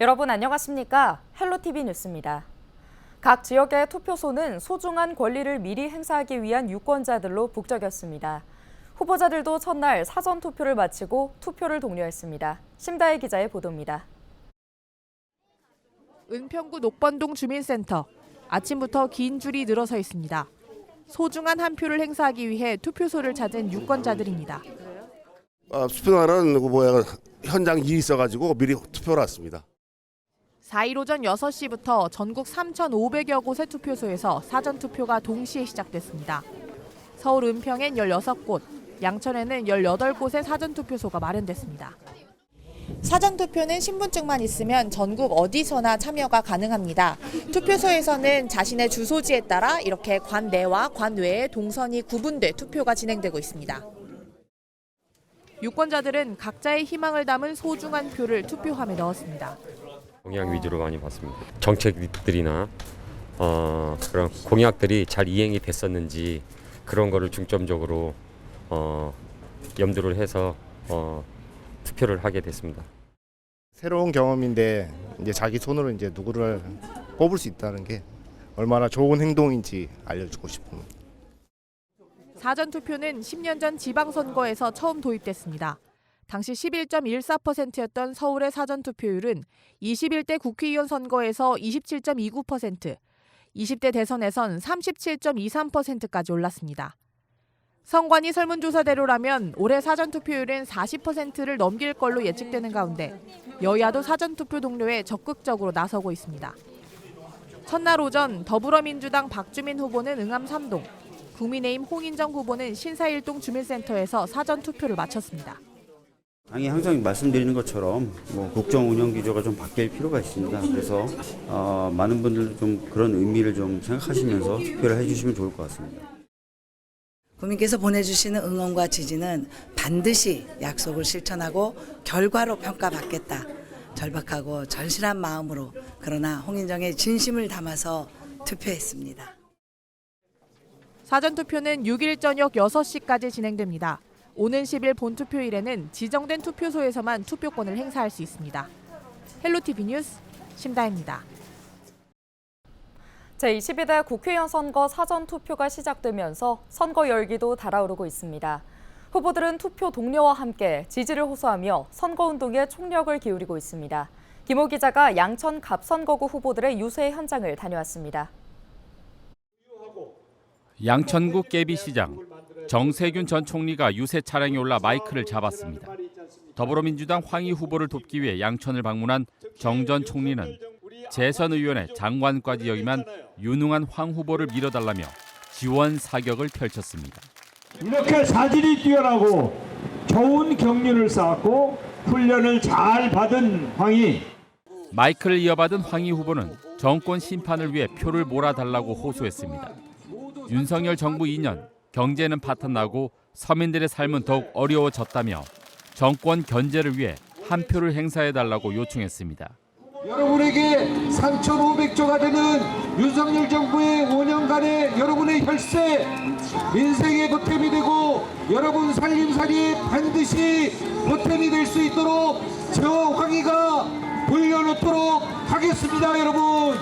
여러분 안녕하십니까? 헬로티비 뉴스입니다. 각 지역의 투표소는 소중한 권리를 미리 행사하기 위한 유권자들로 북적였습니다. 후보자들도 첫날 사전 투표를 마치고 투표를 독려했습니다. 심다혜 기자의 보도입니다. 은평구 녹번동 주민센터. 아침부터 긴 줄이 늘어서 있습니다. 소중한 한 표를 행사하기 위해 투표소를 찾은 유권자들입니다. 아, 투표 날은 그 뭐야 현장 일이 있어가지고 미리 투표를 왔습니다. 4일 오전 6시부터 전국 3,500여 곳의 투표소에서 사전 투표가 동시에 시작됐습니다. 서울 은평엔 16곳, 양천에는 18곳의 사전 투표소가 마련됐습니다. 사전 투표는 신분증만 있으면 전국 어디서나 참여가 가능합니다. 투표소에서는 자신의 주소지에 따라 이렇게 관 내와 관 외에 동선이 구분돼 투표가 진행되고 있습니다. 유권자들은 각자의 희망을 담은 소중한 표를 투표함에 넣었습니다. 공약 위주로 많이 봤습니다. 정책들이나 어, 그런 공약들이 잘 이행이 됐었는지 그런 거를 중점적으로 어, 염두를 해서 어, 투표를 하게 됐습니다. 새로운 경험인데 이제 자기 손으로 이제 누구를 뽑을 수 있다는 게 얼마나 좋은 행동인지 알려주고 싶습니다. 사전 투표는 10년 전 지방선거에서 처음 도입됐습니다. 당시 11.14%였던 서울의 사전 투표율은 21대 국회의원 선거에서 27.29%, 20대 대선에선 37.23%까지 올랐습니다. 선관위 설문조사대로라면 올해 사전 투표율은 40%를 넘길 걸로 예측되는 가운데 여야도 사전 투표 동료에 적극적으로 나서고 있습니다. 첫날 오전 더불어민주당 박주민 후보는 응암 3동, 국민의힘 홍인정 후보는 신사일동 주민센터에서 사전 투표를 마쳤습니다. 당이 항상 말씀드리는 것처럼 뭐 국정 운영 기조가 좀 바뀔 필요가 있습니다. 그래서 어, 많은 분들도 좀 그런 의미를 좀 생각하시면서 투표를 해주시면 좋을 것 같습니다. 국민께서 보내주시는 응원과 지지는 반드시 약속을 실천하고 결과로 평가받겠다. 절박하고 절실한 마음으로 그러나 홍인정의 진심을 담아서 투표했습니다. 사전 투표는 6일 저녁 6시까지 진행됩니다. 오는 10일 본투표일에는 지정된 투표소에서만 투표권을 행사할 수 있습니다. 헬로티비 뉴스 심다입니다. 제22대 국회의원 선거 사전 투표가 시작되면서 선거 열기도 달아오르고 있습니다. 후보들은 투표 동료와 함께 지지를 호소하며 선거운동에 총력을 기울이고 있습니다. 김호 기자가 양천 갑선거구 후보들의 유세 현장을 다녀왔습니다. 양천구 깨비시장 정세균 전 총리가 유세 차량에 올라 마이크를 잡았습니다. 더불어민주당 황희 후보를 돕기 위해 양천을 방문한 정 전 총리는 재선 의원의 장관까지 역임한 유능한 황 후보를 밀어달라며 지원 사격을 펼쳤습니다. 이렇게 사질이 뛰어나고 좋은 경륜을 쌓았고 훈련을 잘 받은 황이 마이크를 이어받은 황희 후보는 정권 심판을 위해 표를 몰아달라고 호소했습니다. 윤석열 정부 2년 경제는 파탄나고 서민들의 삶은 더욱 어려워졌다며 정권 견제를 위해 한 표를 행사해달라고 요청했습니다. 여러분에게 3,500조가 되는 윤석열 정부의 5년간의 여러분의 혈세 민생의 보탬이 되고 여러분 살림살이에 반드시 보탬이 될 수 있도록 저 황희가 돌려놓도록 하겠습니다 여러분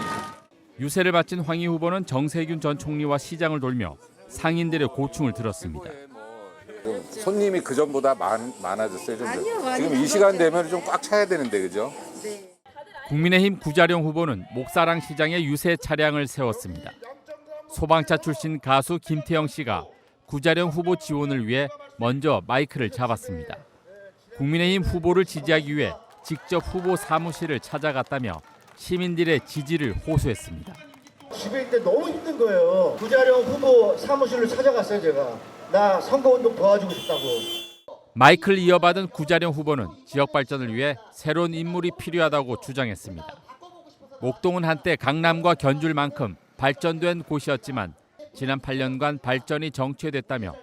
유세를 마친 황희 후보는 정세균 전 총리와 시장을 돌며 상인들의 고충을 들었습니다. 손님이 그 전보다 많, 많아졌어요. 좀 지금 이 시간 되면 좀 꽉 차야 되는데 그죠? 국민의힘 구자룡 후보는 목사랑 시장에 유세 차량을 세웠습니다. 소방차 출신 가수 김태영 씨가 구자룡 후보 지원을 위해 먼저 마이크를 잡았습니다. 국민의힘 후보를 지지하기 위해 직접 후보 사무실을 찾아갔다며 시민들의 지지를 호소했습니다. 집에 있을 때 너무 힘든 거예요. 구자령 후보 사무실을 찾아갔어요, 제가. 나 선거운동 도와주고 싶다고. 마이크를 이어받은 구자룡 후보는 지역 발전을 위해 새로운 인물이 필요하다고 주장했습니다. 목동은 한때 강남과 견줄 만큼 발전된 곳이었지만 지난 8년간 발전이 정체됐다며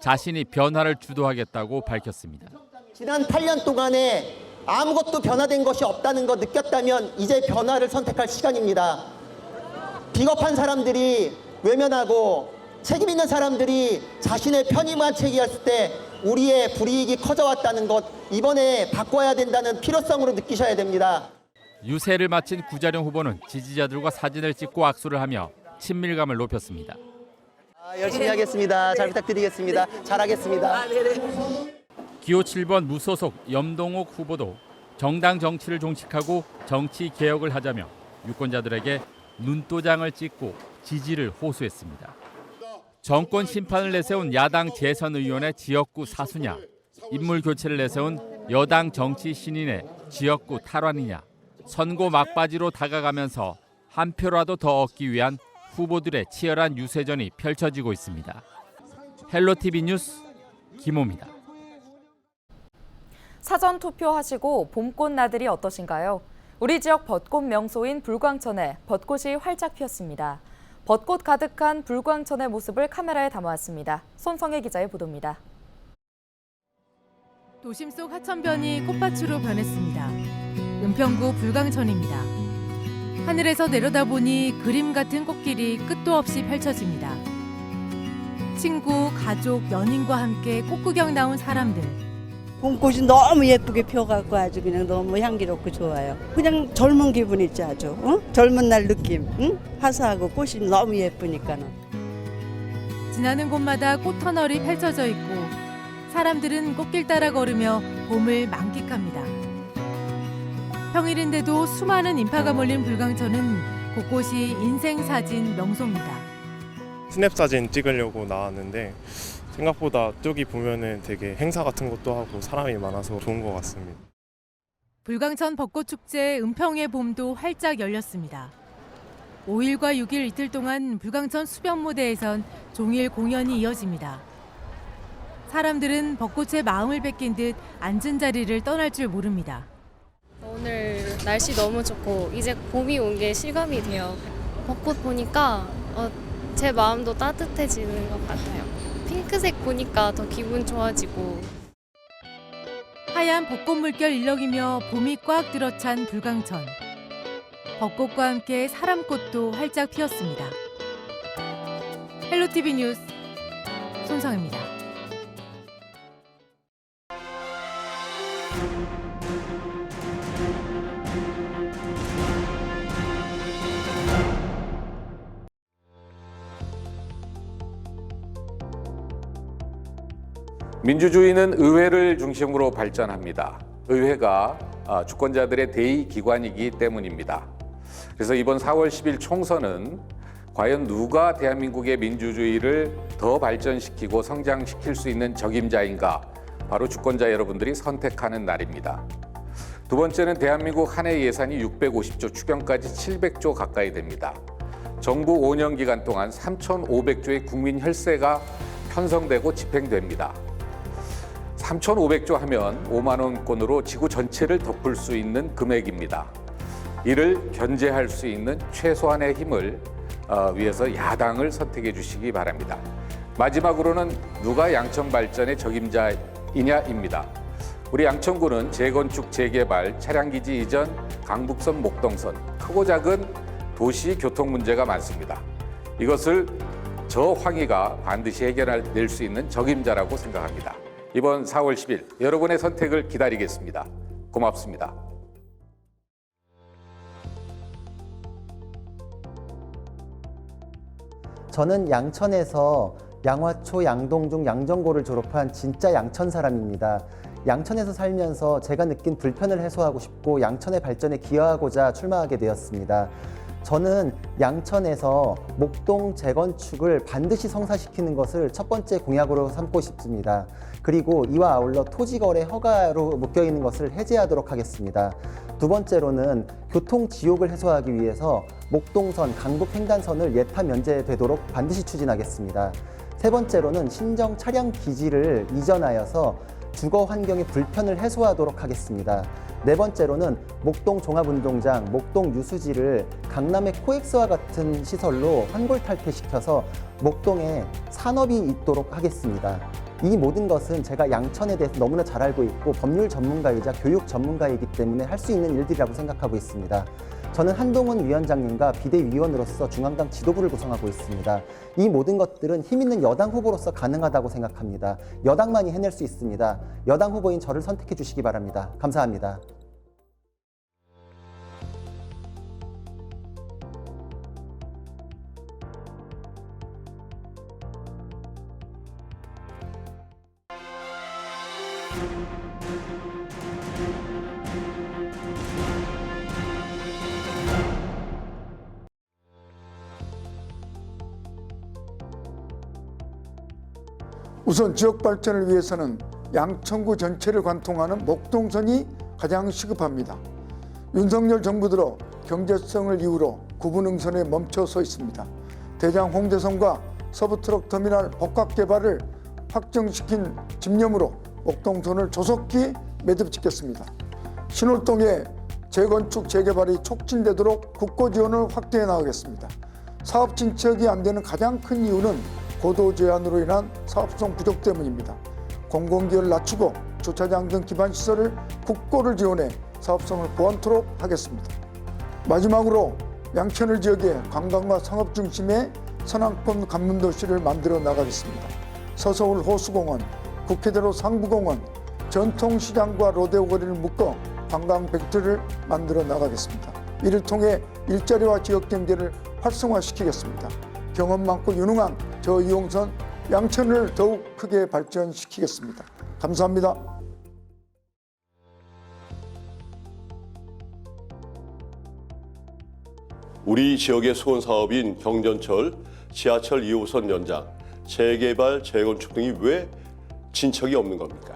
자신이 변화를 주도하겠다고 밝혔습니다. 지난 8년 동안에 아무것도 변화된 것이 없다는 거 느꼈다면 이제 변화를 선택할 시간입니다. 비겁한 사람들이 외면하고 책임 있는 사람들이 자신의 편의만 채기했을 때 우리의 불이익이 커져왔다는 것 이번에 바꿔야 된다는 필요성으로 느끼셔야 됩니다. 유세를 마친 구자룡 후보는 지지자들과 사진을 찍고 악수를 하며 친밀감을 높였습니다. 아, 열심히 하겠습니다. 잘 부탁드리겠습니다. 잘하겠습니다. 기호 7번 무소속 염동옥 후보도 정당 정치를 종식하고 정치 개혁을 하자며 유권자들에게 눈도장을 찍고 지지를 호소했습니다. 정권 심판을 내세운 야당 재선 의원의 지역구 사수냐, 인물 교체를 내세운 여당 정치 신인의 지역구 탈환이냐, 선거 막바지로 다가가면서 한 표라도 더 얻기 위한 후보들의 치열한 유세전이 펼쳐지고 있습니다. 헬로티비 뉴스 김호입니다. 사전 투표하시고 봄꽃 나들이 어떠신가요? 우리 지역 벚꽃 명소인 불광천에 벚꽃이 활짝 피었습니다. 벚꽃 가득한 불광천의 모습을 카메라에 담아왔습니다. 손성혜 기자의 보도입니다. 도심 속 하천변이 꽃밭으로 변했습니다. 은평구 불광천입니다. 하늘에서 내려다보니 그림 같은 꽃길이 끝도 없이 펼쳐집니다. 친구, 가족, 연인과 함께 꽃구경 나온 사람들. 봄꽃이 너무 예쁘게 펴갖고 아주 그냥 너무 향기롭고 좋아요. 그냥 젊은 기분 있지 아주. 응? 젊은 날 느낌. 응? 화사하고 꽃이 너무 예쁘니까는. 지나는 곳마다 꽃터널이 펼쳐져 있고 사람들은 꽃길 따라 걸으며 봄을 만끽합니다. 평일인데도 수많은 인파가 몰린 불광천은 곳곳이 인생 사진 명소입니다. 스냅 사진 찍으려고 나왔는데 생각보다 저기 보면은 되게 행사 같은 것도 하고 사람이 많아서 좋은 것 같습니다. 불광천 벚꽃 축제 은평의 봄도 활짝 열렸습니다. 5일과 6일 이틀 동안 불광천 수변 무대에선 종일 공연이 이어집니다. 사람들은 벚꽃에 마음을 뺏긴 듯 앉은 자리를 떠날 줄 모릅니다. 오늘 날씨 너무 좋고 이제 봄이 온 게 실감이 돼요. 벚꽃 보니까 어, 제 마음도 따뜻해지는 것 같아요. 핑크색 보니까 더 기분 좋아지고 하얀 벚꽃 물결 일렁이며 봄이 꽉 들어찬 불광천. 벚꽃과 함께 사람꽃도 활짝 피었습니다. 헬로티비 뉴스 손성입니다. 민주주의는 의회를 중심으로 발전합니다. 의회가 아, 주권자들의 대의 기관이기 때문입니다. 그래서 이번 4월 10일 총선은 과연 누가 대한민국의 민주주의를 더 발전시키고 성장시킬 수 있는 적임자인가 바로 주권자 여러분들이 선택하는 날입니다. 두 번째는 대한민국 한 해 예산이 650조 추경까지 700조 가까이 됩니다. 정부 5년 기간 동안 3,500조의 국민 혈세가 편성되고 집행됩니다. 3,500조 하면 5만 원권으로 지구 전체를 덮을 수 있는 금액입니다. 이를 견제할 수 있는 최소한의 힘을 어, 위해서 야당을 선택해 주시기 바랍니다. 마지막으로는 누가 양천 발전의 적임자이냐입니다. 우리 양천구는 재건축, 재개발, 차량기지 이전, 강북선, 목동선 크고 작은 도시 교통 문제가 많습니다. 이것을 저 황희가 반드시 해결해낼 수 있는 적임자라고 생각합니다. 이번 4월 10일 여러분의 선택을 기다리겠습니다. 고맙습니다. 저는 양천에서 양화초, 양동중, 양정고를 졸업한 진짜 양천 사람입니다. 양천에서 살면서 제가 느낀 불편을 해소하고 싶고 양천의 발전에 기여하고자 출마하게 되었습니다. 저는 양천에서 목동 재건축을 반드시 성사시키는 것을 첫 번째 공약으로 삼고 싶습니다. 그리고 이와 아울러 토지거래 허가로 묶여 있는 것을 해제하도록 하겠습니다. 두 번째로는 교통 지옥을 해소하기 위해서 목동선, 강북 횡단선을 예타 면제되도록 반드시 추진하겠습니다. 세 번째로는 신정 차량 기지를 이전하여서 주거 환경의 불편을 해소하도록 하겠습니다. 네 번째로는 목동 종합운동장, 목동 유수지를 강남의 코엑스와 같은 시설로 환골 탈퇴시켜서 목동에 산업이 있도록 하겠습니다. 이 모든 것은 제가 양천에 대해서 너무나 잘 알고 있고 법률 전문가이자 교육 전문가이기 때문에 할 수 있는 일들이라고 생각하고 있습니다. 저는 한동훈 위원장님과 비대위원으로서 중앙당 지도부를 구성하고 있습니다. 이 모든 것들은 힘 있는 여당 후보로서 가능하다고 생각합니다. 여당만이 해낼 수 있습니다. 여당 후보인 저를 선택해 주시기 바랍니다. 감사합니다. 우선 지역 발전을 위해서는 양천구 전체를 관통하는 목동선이 가장 시급합니다. 윤석열 정부 들어 경제성을 이유로 구분응선에 멈춰 서 있습니다. 대장 홍대선과 서부트럭 터미널 복합 개발을 확정시킨 집념으로 목동선을 조속히 매듭짓겠습니다. 신월동의 재건축 재개발이 촉진되도록 국고 지원을 확대해 나가겠습니다. 사업 진척이 안 되는 가장 큰 이유는 고도 제한으로 인한 사업성 부족 때문입니다. 공공기여를 낮추고 주차장 등 기반 시설을 국고를 지원해 사업성을 보완토록 하겠습니다. 마지막으로 양천을 지역에 관광과 상업 중심의 선왕권 관문도시를 만들어 나가겠습니다. 서서울 호수공원, 국회대로 상부공원, 전통시장과 로데오 거리를 묶어 관광 벡터를 만들어 나가겠습니다. 이를 통해 일자리와 지역 경제를 활성화시키겠습니다. 경험 많고 유능한 저 이용선 양천을 더욱 크게 발전시키겠습니다. 감사합니다. 우리 지역의 수건 사업인 경전철, 지하철 2호선 연장, 재개발, 재건축 등이 왜 진척이 없는 겁니까?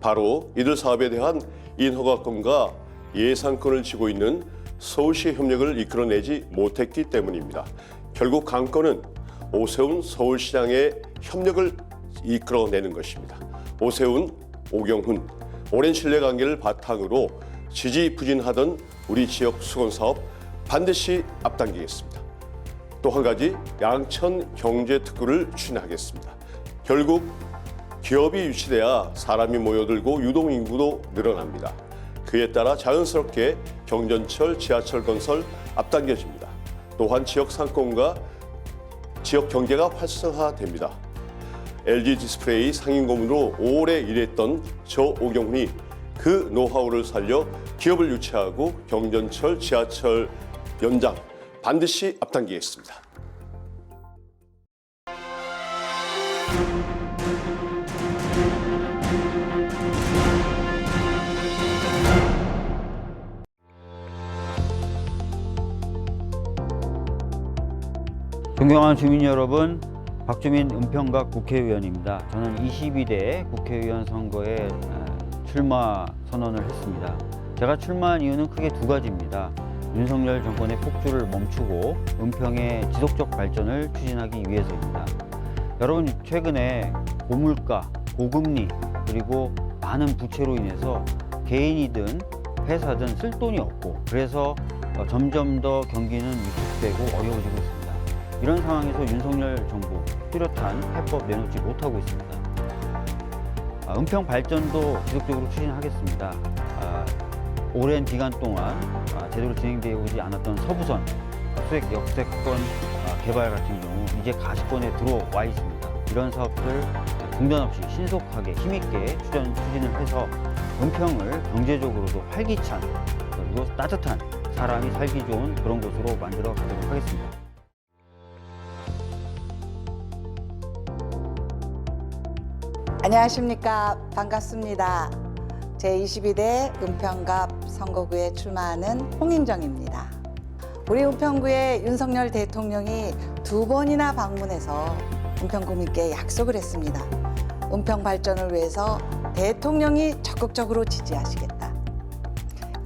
바로 이들 사업에 대한 인허가권과 예산권을 쥐고 있는 서울시 협력을 이끌어내지 못했기 때문입니다. 결국 강권은 오세훈 서울시장의 협력을 이끌어내는 것입니다. 오세훈, 오경훈, 오랜 신뢰관계를 바탕으로 지지부진하던 우리 지역 수건 사업 반드시 앞당기겠습니다. 또 한 가지 양천 경제특구를 추진하겠습니다. 결국 기업이 유치돼야 사람이 모여들고 유동인구도 늘어납니다. 그에 따라 자연스럽게 경전철, 지하철 건설 앞당겨집니다. 또한 지역 상권과 지역 경제가 활성화됩니다. LG 디스플레이 상임 고문으로 오래 일했던 저 오경훈이 그 노하우를 살려 기업을 유치하고 경전철, 지하철 연장 반드시 앞당기겠습니다. 존경하는 주민 여러분, 박주민 은평갑 국회의원입니다. 저는 22대 국회의원 선거에 어, 출마 선언을 했습니다. 제가 출마한 이유는 크게 두 가지입니다. 윤석열 정권의 폭주를 멈추고 은평의 지속적 발전을 추진하기 위해서입니다. 여러분 최근에 고물가, 고금리 그리고 많은 부채로 인해서 개인이든 회사든 쓸 돈이 없고 그래서 어, 점점 더 경기는 위축되고 어려워지고. 이런 상황에서 윤석열 정부 뚜렷한 해법 내놓지 못하고 있습니다. 아, 은평 발전도 지속적으로 추진하겠습니다. 아, 오랜 기간 동안 아, 제대로 진행되어 오지 않았던 서부선 수액 역세권 아, 개발 같은 경우 이제 가시권에 들어와 있습니다. 이런 사업들을 중단 없이 신속하게 힘있게 추진, 추진을 해서 은평을 경제적으로도 활기찬 그리고 따뜻한 사람이 살기 좋은 그런 곳으로 만들어 가도록 하겠습니다. 안녕하십니까. 반갑습니다. 제22대 은평갑 선거구에 출마하는 홍인정입니다. 우리 은평구에 윤석열 대통령이 두 번이나 방문해서 은평구민께 약속을 했습니다. 은평 발전을 위해서 대통령이 적극적으로 지지하시겠다.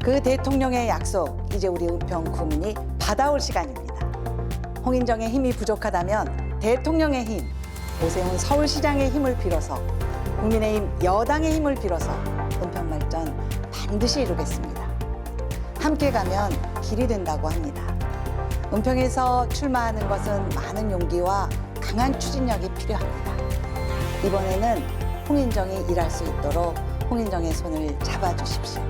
그 대통령의 약속, 이제 우리 은평 구민이 받아올 시간입니다. 홍인정의 힘이 부족하다면 대통령의 힘, 오세훈 서울시장의 힘을 빌어서 국민의힘 여당의 힘을 빌어서 은평 발전 반드시 이루겠습니다. 함께 가면 길이 된다고 합니다. 은평에서 출마하는 것은 많은 용기와 강한 추진력이 필요합니다. 이번에는 홍인정이 일할 수 있도록 홍인정의 손을 잡아주십시오.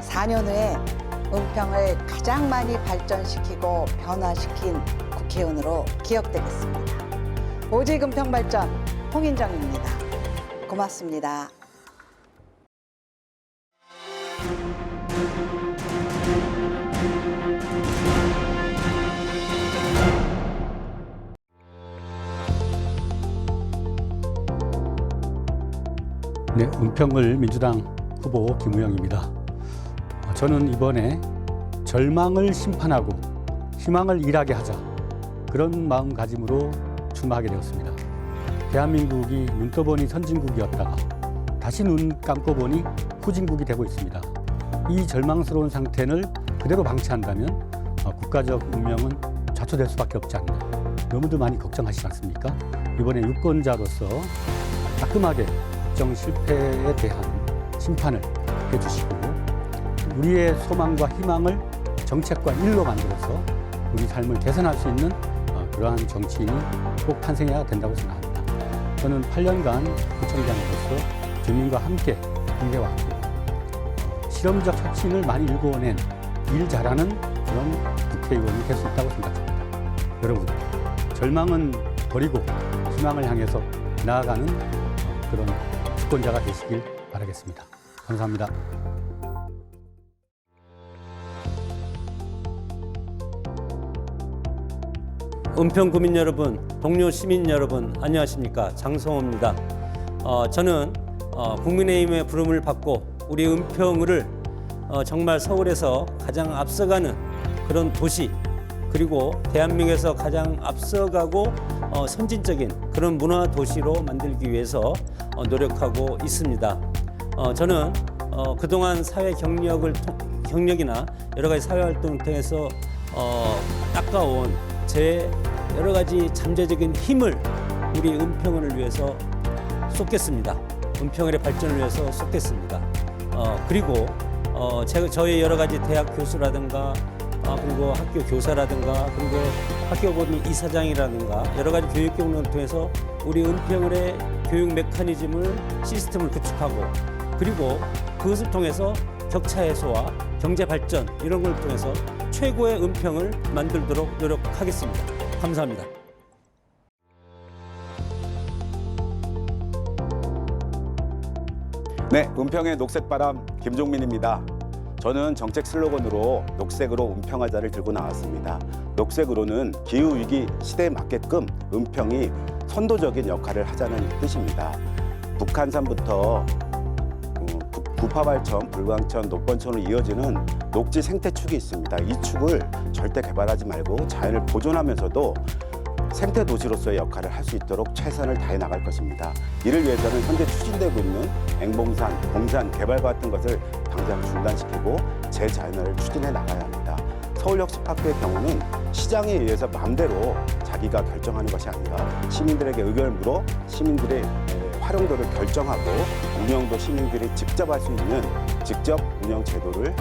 4년 후에 은평을 가장 많이 발전시키고 변화시킨 국회의원으로 기억되겠습니다. 오직 은평 발전 홍인정입니다. 고맙습니다. 네, 은평을 민주당 후보 김우영입니다. 어, 저는 이번에 절망을 심판하고 희망을 일하게 하자 그런 마음가짐으로 출마하게 되었습니다. 대한민국이 눈 떠보니 선진국이었다가 다시 눈 감고 보니 후진국이 되고 있습니다. 이 절망스러운 상태를 그대로 방치한다면 어, 국가적 운명은 좌초될 수밖에 없지 않나. 너무도 많이 걱정하시지 않습니까? 이번에 유권자로서 따끔하게 국정 실패에 대한 심판을 해주시고 우리의 소망과 희망을 정책과 일로 만들어서 우리 삶을 개선할 수 있는 어, 그러한 정치인이 꼭 탄생해야 된다고 생각합니다. 저는 8년간 구청장으로서 주민과 함께 일해왔고 어, 실험적 혁신을 많이 일궈낸 일 잘하는 그런 국회의원이 될 수 있다고 생각합니다. 여러분, 절망은 버리고 희망을 향해서 나아가는 어, 그런 주권자가 되시길 바라겠습니다. 감사합니다. 은평 구민 여러분, 동료 시민 여러분, 안녕하십니까? 장성호입니다. 어, 저는 어, 국민의힘의 부름을 받고 우리 은평을 어, 정말 서울에서 가장 앞서가는 그런 도시 그리고 대한민국에서 가장 앞서가고 어, 선진적인 그런 문화 도시로 만들기 위해서 어, 노력하고 있습니다. 어, 저는 어, 그동안 사회 경력을 통- 경력이나 여러 가지 사회 활동을 통해서 어, 닦아온 제 여러 가지 잠재적인 힘을 우리 은평을 위해서 쏟겠습니다. 은평을의 발전을 위해서 쏟겠습니다. 어, 그리고 어, 제가 저희 여러 가지 대학 교수라든가 아, 그리고 학교 교사라든가 그리고 학교 법인 이사장이라든가 여러 가지 교육 경로를 통해서 우리 은평을의 교육 메커니즘을 시스템을 구축하고 그리고 그것을 통해서 격차 해소와 경제 발전 이런 걸 통해서 최고의 은평을 만들도록 노력하겠습니다. 감사합니다. 네, 은평의 녹색바람 김종민입니다. 저는 정책 슬로건으로 녹색으로 은평하자를 들고 나왔습니다. 녹색으로는 기후위기 시대에 맞게끔 은평이 선도적인 역할을 하자는 뜻입니다. 북한산부터 어, 부- 부파발천, 불광천, 녹번천으로 이어지는 녹지 생태축이 있습니다. 이 축을 절대 개발하지 말고 자연을 보존하면서도 생태 도시로서의 역할을 할 수 있도록 최선을 다해 나갈 것입니다. 이를 위해서는 현재 추진되고 있는 앵봉산, 공산 개발과 같은 것을 당장 중단시키고 재자연화를 추진해 나가야 합니다. 서울혁신파크의 경우는 시장에 의해서 마음대로 자기가 결정하는 것이 아니라 시민들에게 의견을 물어 시민들의 에, 활용도를 결정하고 운영도 시민들이 직접 할 수 있는 직접 운영 제도를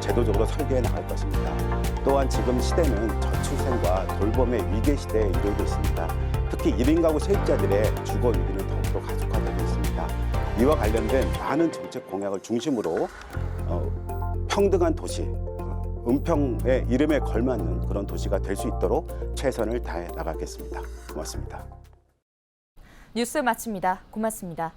제도적으로 설계해 나갈 것입니다. 또한 지금 시대는 저출생과 돌봄의 위기 시대에 이르고 있습니다. 특히 1인 가구 세입자들의 주거 위기는 더욱더 가속화되고 있습니다. 이와 관련된 많은 정책 공약을 중심으로 어, 평등한 도시, 어, 은평의 이름에 걸맞는 그런 도시가 될 수 있도록 최선을 다해 나가겠습니다. 고맙습니다. 뉴스 마칩니다. 고맙습니다.